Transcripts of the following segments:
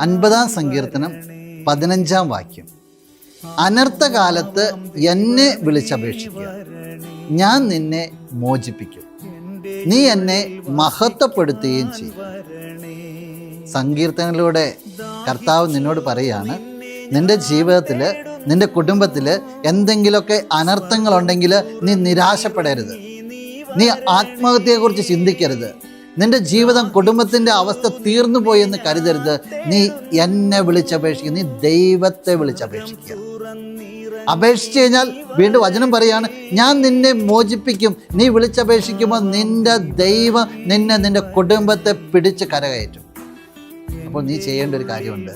അൻപതാം സങ്കീർത്തനം പതിനഞ്ചാം വാക്യം. അനർത്ഥകാലത്ത് എന്നെ വിളിച്ചപേക്ഷിക്കുക. ഞാൻ നിന്നെ മോചിപ്പിക്കും. നീ എന്നെ മഹത്വപ്പെടുത്തുകയും ചെയ്യും. സങ്കീർത്തനങ്ങളിലൂടെ കർത്താവ് നിന്നോട് പറയാണ് നിന്റെ ജീവിതത്തിൽ നിന്റെ കുടുംബത്തിൽ എന്തെങ്കിലുമൊക്കെ അനർത്ഥങ്ങളുണ്ടെങ്കിൽ നീ നിരാശപ്പെടരുത്. നീ ആത്മഹത്യയെക്കുറിച്ച് ചിന്തിക്കരുത്. നിന്റെ ജീവിതം കുടുംബത്തിന്റെ അവസ്ഥ തീർന്നു പോയി എന്ന് കരുതരുത്. നീ എന്നെ വിളിച്ചപേക്ഷിക്കുക നീ ദൈവത്തെ വിളിച്ചപേക്ഷിക്കുക അപേക്ഷിച്ച് കഴിഞ്ഞാൽ വീണ്ടും വചനം പറയാണ് ഞാൻ നിന്നെ മോചിപ്പിക്കും. നീ വിളിച്ചപേക്ഷിക്കുമ്പോൾ നിന്റെ ദൈവം നിന്നെ നിന്റെ കുടുംബത്തെ പിടിച്ച് കരകയറ്റും. അപ്പോൾ നീ ചെയ്യേണ്ട ഒരു കാര്യമുണ്ട്.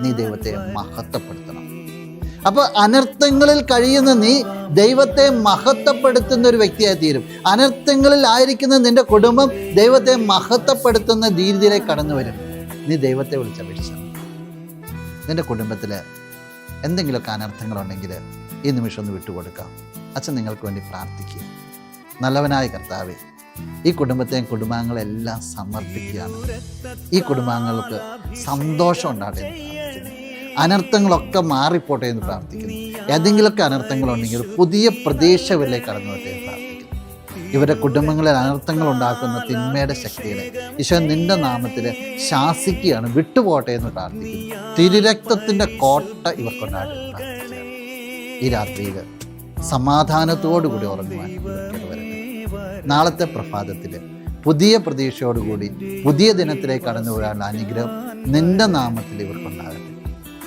നീ ദൈവത്തെ മഹത്വപ്പെടുത്തണം. അപ്പോൾ അനർത്ഥങ്ങളിൽ കഴിയുന്ന നീ ദൈവത്തെ മഹത്വപ്പെടുത്തുന്ന ഒരു വ്യക്തിയായി തീരും. അനർത്ഥങ്ങളിൽ ആയിരിക്കുന്ന നിന്റെ കുടുംബം ദൈവത്തെ മഹത്വപ്പെടുത്തുന്ന രീതിയിലേക്ക് കടന്നു വരും. നീ ദൈവത്തെ വിളിച്ചപേക്ഷിച്ച. നിന്റെ കുടുംബത്തിൽ എന്തെങ്കിലുമൊക്കെ അനർത്ഥങ്ങളുണ്ടെങ്കിൽ ഈ നിമിഷം ഒന്ന് വിട്ടുകൊടുക്കാം. അച്ഛൻ നിങ്ങൾക്ക് വേണ്ടി പ്രാർത്ഥിക്കുക. നല്ലവനായ കർത്താവേ ഈ കുടുംബത്തെയും കുടുംബാംഗങ്ങളെല്ലാം സമർപ്പിക്കുകയാണ്. ഈ കുടുംബാംഗങ്ങൾക്ക് സന്തോഷം ഉണ്ടാകട്ടെ. അനർത്ഥങ്ങളൊക്കെ മാറിപ്പോട്ടെ എന്ന് പ്രാർത്ഥിക്കുന്നു. ഏതെങ്കിലുമൊക്കെ അനർത്ഥങ്ങളുണ്ടെങ്കിൽ പുതിയ പ്രതീക്ഷകളിലേക്ക് കടന്നു വരട്ടെ എന്ന് പ്രാർത്ഥിക്കുന്നു. ഇവരുടെ കുടുംബങ്ങളിൽ അനർത്ഥങ്ങൾ ഉണ്ടാക്കുന്ന തിന്മയുടെ ശക്തികളെ ഈശോ നിന്റെ നാമത്തിൽ ശാസിക്കുകയാണ് വിട്ടുപോട്ടെ എന്ന് പ്രാർത്ഥിക്കുന്നു. തിരുരക്തത്തിന്റെ കോട്ട ഇവർക്കുണ്ടാകും ഈ രാത്രിയിൽ സമാധാനത്തോടുകൂടി ഉറങ്ങുവാൻ നാളത്തെ പ്രഭാതത്തിൽ പുതിയ പ്രതീക്ഷയോടുകൂടി പുതിയ ദിനത്തിലേക്ക് കടന്നു വരാനുള്ള അനുഗ്രഹം നിന്റെ നാമത്തിൽ ഇവർക്കുണ്ടാകട്ടെ.